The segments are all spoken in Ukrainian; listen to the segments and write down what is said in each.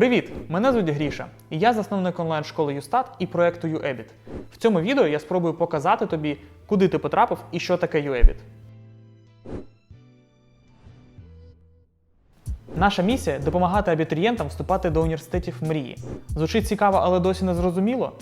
Привіт! Мене звуть Гріша, і я засновник онлайн-школи Юстат і проекту UEBIT. В цьому відео я спробую показати тобі, куди ти потрапив і що таке UEBIT. Наша місія допомагати абітурієнтам вступати до університетів мрії. Звучить цікаво, але досі не зрозуміло?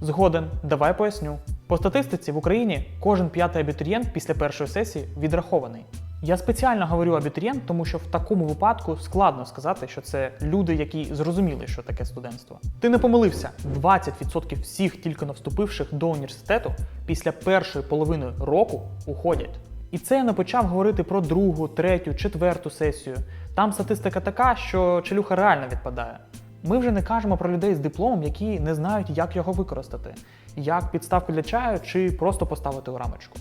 Згоден, давай поясню. По статистиці в Україні кожен п'ятий абітурієнт після першої сесії відрахований. Я спеціально говорю абітурієнт, тому що в такому випадку складно сказати, що це люди, які зрозуміли, що таке студентство. Ти не помилився, 20% всіх тільки но вступивших до університету після першої половини року уходять. І це я не почав говорити про другу, третю, четверту сесію. Там статистика така, що челюха реально відпадає. Ми вже не кажемо про людей з дипломом, які не знають, як його використати, як підставку для чаю чи просто поставити у рамочку.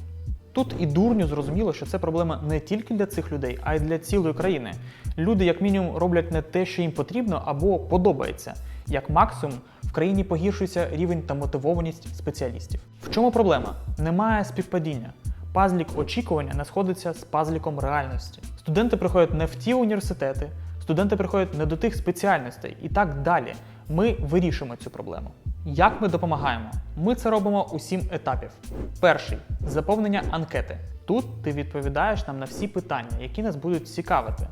Тут і дурню зрозуміло, що це проблема не тільки для цих людей, а й для цілої країни. Люди, як мінімум, роблять не те, що їм потрібно або подобається. Як максимум, в країні погіршується рівень та мотивованість спеціалістів. В чому проблема? Немає співпадіння. Пазлік очікування не сходиться з пазліком реальності. Студенти приходять не в ті університети, студенти приходять не до тих спеціальностей і так далі. Ми вирішимо цю проблему. Як ми допомагаємо? Ми це робимо у сім етапів. Перший заповнення анкети. Тут ти відповідаєш нам на всі питання, які нас будуть цікавити.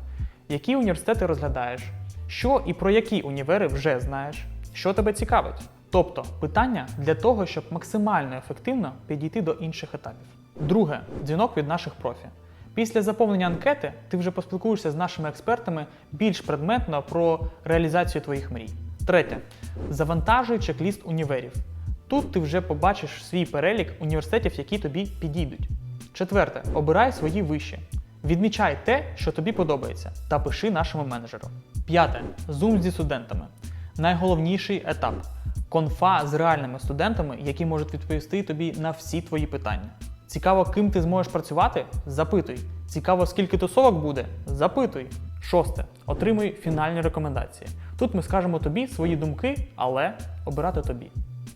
Які університети розглядаєш? Що і про які універи вже знаєш? Що тебе цікавить? Тобто питання для того, щоб максимально ефективно підійти до інших етапів. Друге дзвінок від наших профі. Після заповнення анкети ти вже поспілкуєшся з нашими експертами більш предметно про реалізацію твоїх мрій. Третє. Завантажуй чек-ліст універів. Тут ти вже побачиш свій перелік університетів, які тобі підійдуть. Четверте. Обирай свої виші. Відмічай те, що тобі подобається, та пиши нашому менеджеру. П'яте. Зум зі студентами. Найголовніший етап конфа з реальними студентами, які можуть відповісти тобі на всі твої питання. Цікаво, ким ти зможеш працювати? Запитуй. Цікаво, скільки тусовок буде? Запитуй. Шосте. Отримуй фінальні рекомендації. Тут ми скажемо тобі свої думки, але обирати тобі.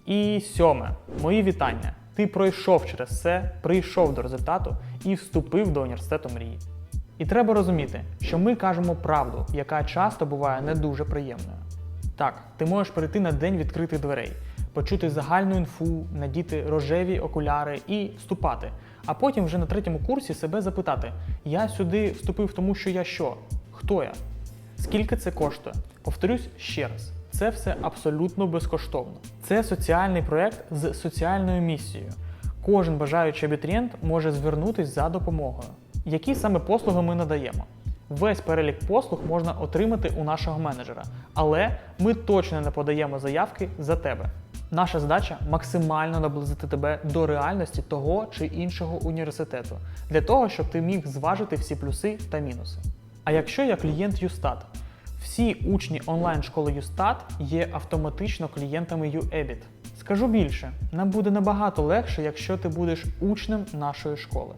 І сьоме. Мої вітання. Ти пройшов через це, прийшов до результату і вступив до університету мрії. І треба розуміти, що ми кажемо правду, яка часто буває не дуже приємною. Так, ти можеш перейти на день відкритих дверей, почути загальну інфу, надіти рожеві окуляри і вступати. А потім вже на третьому курсі себе запитати: я сюди вступив тому, що я що? Хто я? Скільки це коштує? Повторюсь ще раз. Це все абсолютно безкоштовно. Це соціальний проект з соціальною місією. Кожен бажаючий абітурієнт може звернутися за допомогою. Які саме послуги ми надаємо? Весь перелік послуг можна отримати у нашого менеджера, але ми точно не подаємо заявки за тебе. Наша задача максимально наблизити тебе до реальності того чи іншого університету, для того, щоб ти міг зважити всі плюси та мінуси. А якщо я клієнт Юстат, всі учні онлайн-школи Юстат є автоматично клієнтами UEBIT. Скажу більше, нам буде набагато легше, якщо ти будеш учнем нашої школи.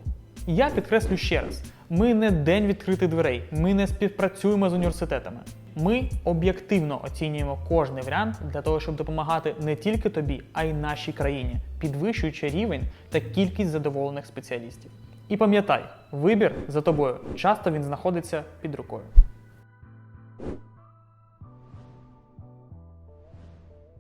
Я підкреслю ще раз: ми не день відкритих дверей, ми не співпрацюємо з університетами. Ми об'єктивно оцінюємо кожний варіант для того, щоб допомагати не тільки тобі, а й нашій країні, підвищуючи рівень та кількість задоволених спеціалістів. І пам'ятай, вибір за тобою часто він знаходиться під рукою.